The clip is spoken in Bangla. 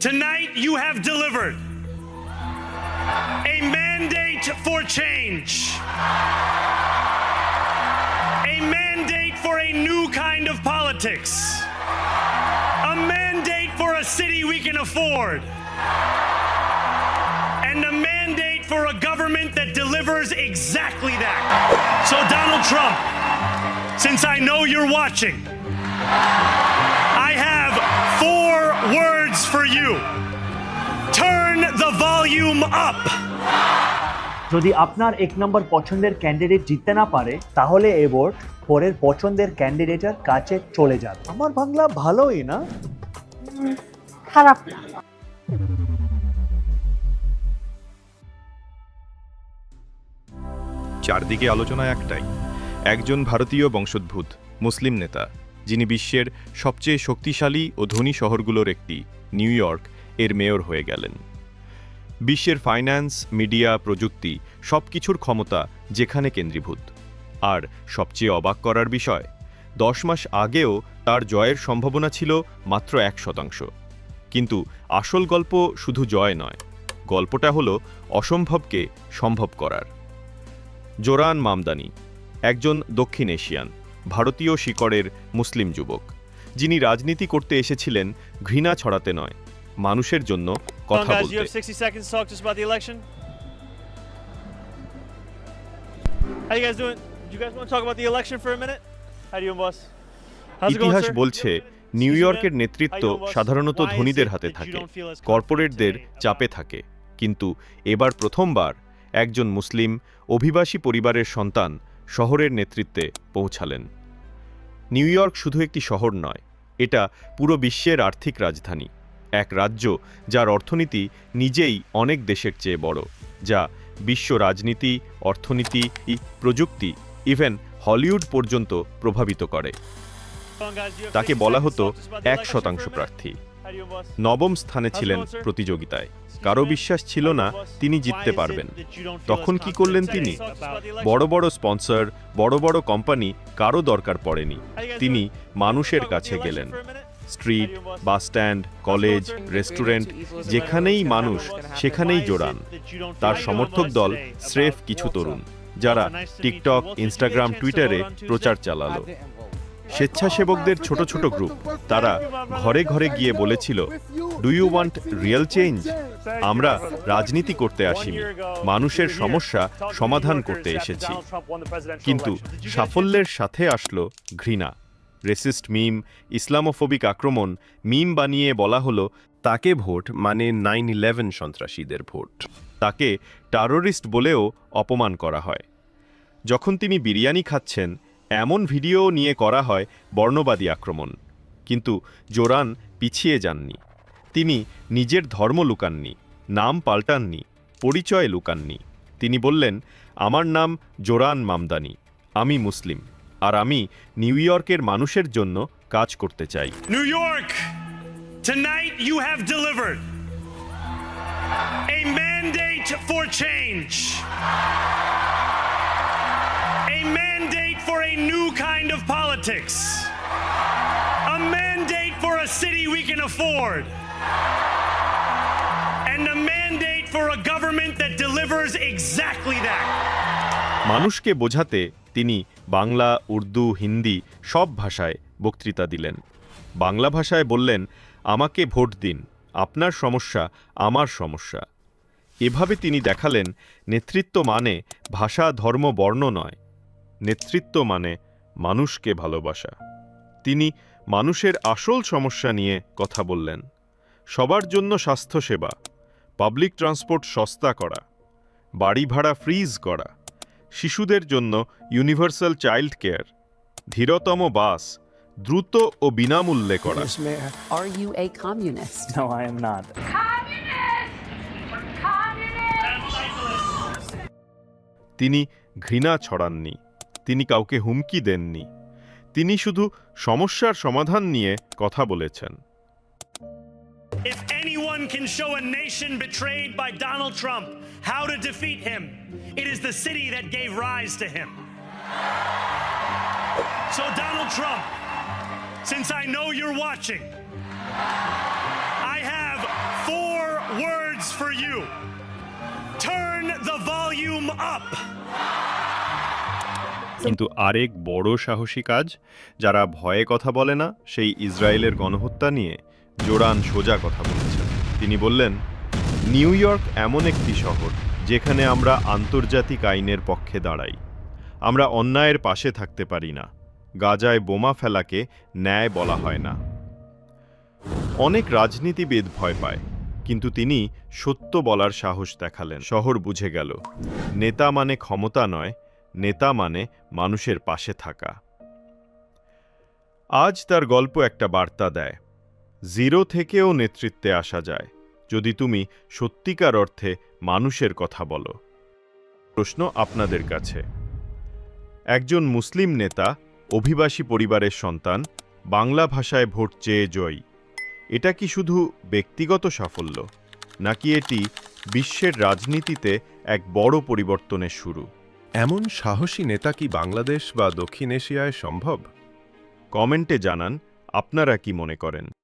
Tonight, you have delivered a mandate for change, a mandate for a new kind of politics, a mandate for a city we can afford, and a mandate for a government that delivers exactly that. So, Donald Trump, since I know you're watching, I have four words for you. Turn the volume up. যদি আপনার এক নম্বর পছন্দের ক্যান্ডিডেট জিততে না পারে তাহলে এ ভোট পরের পছন্দের ক্যান্ডিডেটের কাছে চলে যাবে আমার বাংলা ভালোই না খারাপ না চারদিকে আলোচনা একটাই একজন ভারতীয় বংশোদ্ভূত মুসলিম নেতা যিনি বিশ্বের সবচেয়ে শক্তিশালী ও ধনী শহরগুলোর একটি, নিউ ইয়র্ক, এর মেয়র হয়ে গেলেন। বিশ্বের ফাইন্যান্স, মিডিয়া, প্রযুক্তি সব কিছুর ক্ষমতা যেখানে কেন্দ্রীভূত। আর সবচেয়ে অবাক করার বিষয়, দশ মাস আগেও তার জয়ের সম্ভাবনা ছিল মাত্র এক শতাংশ। কিন্তু আসল গল্প শুধু জয় নয়, গল্পটা হলো অসম্ভবকে সম্ভব করার। জোরান মামদানি, একজন দক্ষিণ এশিয়ান। ভারতীয় শিকড়ের মুসলিম যুবক। যিনি রাজনীতি করতে এসেছিলেন ঘৃণা ছড়াতে নয়। মানুষের জন্য কথা বলতে। ইতিহাস বলছে নিউ ইয়র্কের নেতৃত্ব সাধারণত ধনীদের হাতে থাকে কর্পোরেটদের চাপে থাকে। কিন্তু এবার প্রথমবার একজন মুসলিম অভিবাসী পরিবারের সন্তান শহরের নেতৃত্বে পৌঁছালেন। নিউ ইয়র্ক শুধু একটি শহর নয়, এটা পুরো বিশ্বের আর্থিক রাজধানী, এক রাজ্য যার অর্থনীতি নিজেই অনেক দেশের চেয়ে বড়, যা বিশ্ব রাজনীতি, অর্থনীতি প্রযুক্তি, ইভেন হলিউড পর্যন্ত প্রভাবিত করে তাকে বলা হতো এক শতাংশ? প্রার্থী নবম স্থানে ছিলেন? প্রতিযোগিতায়। কারও বিশ্বাস ছিল না তিনি জিততে পারবেন। তখন কি করলেন তিনি? বড় বড় স্পন্সর, বড় বড় কোম্পানি, কারও দরকার পড়েনি। তিনি মানুষের কাছে গেলেন। Street, bus stand, college, restaurant, যেখানেই মানুষ, সেখানেই জোড়ান তার সমর্থক দল স্রেফ কিছু তরুণ, যারা টিকটক, ইনস্টাগ্রাম, টুইটারে প্রচার চালালো। স্বেচ্ছাসেবকদের ছোট ছোট গ্রুপ। তারা ঘরে ঘরে গিয়ে বলেছিল do you want real change আমরা রাজনীতি করতে আসিনি। মানুষের সমস্যা সমাধান করতে এসেছি। কিন্তু সাফল্যের সাথে আসলো ঘৃণা। রেসিস্ট মিম, ইসলামোফোবিক আক্রমণ, মিম বানিয়ে বলা হলো, তাকে ভোট মানে নাইন ইলেভেন সন্ত্রাসীদের ভোট। তাকে টারোরিস্ট বলেও অপমান করা হয়। যখন তিনি বিরিয়ানি খাচ্ছেন এমন ভিডিও নিয়ে করা হয় বর্ণবাদী আক্রমণ। কিন্তু জোরান পিছিয়ে যাননি। তিনি নিজের ধর্ম লুকাননি নাম পাল্টাননি পরিচয় লুকাননি। তিনি বললেন আমার নাম জোরান মামদানি আমি মুসলিম আর আমি নিউ ইয়র্কের মানুষের জন্য কাজ করতে চাই। New York, tonight you have delivered a mandate for change, a mandate a new kind of politics, a mandate for a city we can afford, and a mandate for a government that delivers exactly that. মানুষকে বোঝাতে তিনি বাংলা উর্দু হিন্দি সব ভাষায় বক্তৃতা দিলেন বাংলা ভাষায় বললেন আমাকে ভোট দিন আপনার সমস্যা আমার সমস্যা এভাবে তিনি দেখালেন নেতৃত্ব মানে ভাষা ধর্ম বর্ণ নয় নেতৃত্ব মানে মানুষকে ভালোবাসা। তিনি মানুষের আসল সমস্যা নিয়ে কথা বললেন। সবার জন্য স্বাস্থ্যসেবা পাবলিক ট্রান্সপোর্ট সস্তা করা বাড়ি ভাড়া ফ্রিজ করা শিশুদের জন্য ইউনিভার্সাল চাইল্ড কেয়ার ধীরতম বাস দ্রুত ও বিনামূল্যে করা. তিনি ঘৃণা ছড়াননি। তিনি কাউকে হুমকি দেননি তিনি শুধু সমস্যার সমাধান নিয়ে কথা বলেছেন If anyone can show a nation betrayed by Donald Trump how to defeat him, it is the city that gave rise to him. So, Donald Trump, since I know you're watching, I have four words for you, turn the volume up. কিন্তু আরেক বড় সাহসী কাজ, যারা ভয়ে কথা বলে না, সেই ইসরায়েলের গণহত্যা নিয়ে জোরান সোজা কথা বলেছেন। তিনি বললেন, নিউ ইয়র্ক এমন একটি শহর, যেখানে আমরা আন্তর্জাতিক আইনের পক্ষে দাঁড়াই। আমরা অন্যায়ের পাশে থাকতে পারি না। গাজায় বোমা ফেলাকে ন্যায় বলা হয় না। অনেক রাজনীতিবিদ ভয় পায়, কিন্তু তিনি সত্য বলার সাহস দেখালেন। শহর বুঝে গেল, নেতা মানে ক্ষমতা নয় নেতা মানে মানুষের পাশে থাকা। আজ তার গল্প একটা বার্তা দেয়। জিরো থেকেও নেতৃত্বে আসা যায়, যদি তুমি সত্যিকার অর্থে মানুষের কথা বলো। প্রশ্ন আপনাদের কাছে। একজন মুসলিম নেতা, অভিবাসী পরিবারের সন্তান, বাংলা ভাষায় ভোট চেয়ে জয়ী। এটা কি শুধু ব্যক্তিগত সাফল্য, নাকি এটি বিশ্বের রাজনীতিতে এক বড় পরিবর্তনের শুরু? এমন সাহসী নেতা কি বাংলাদেশ বা দক্ষিণ এশিয়ায় সম্ভব? কমেন্টে জানান, আপনারা কি মনে করেন?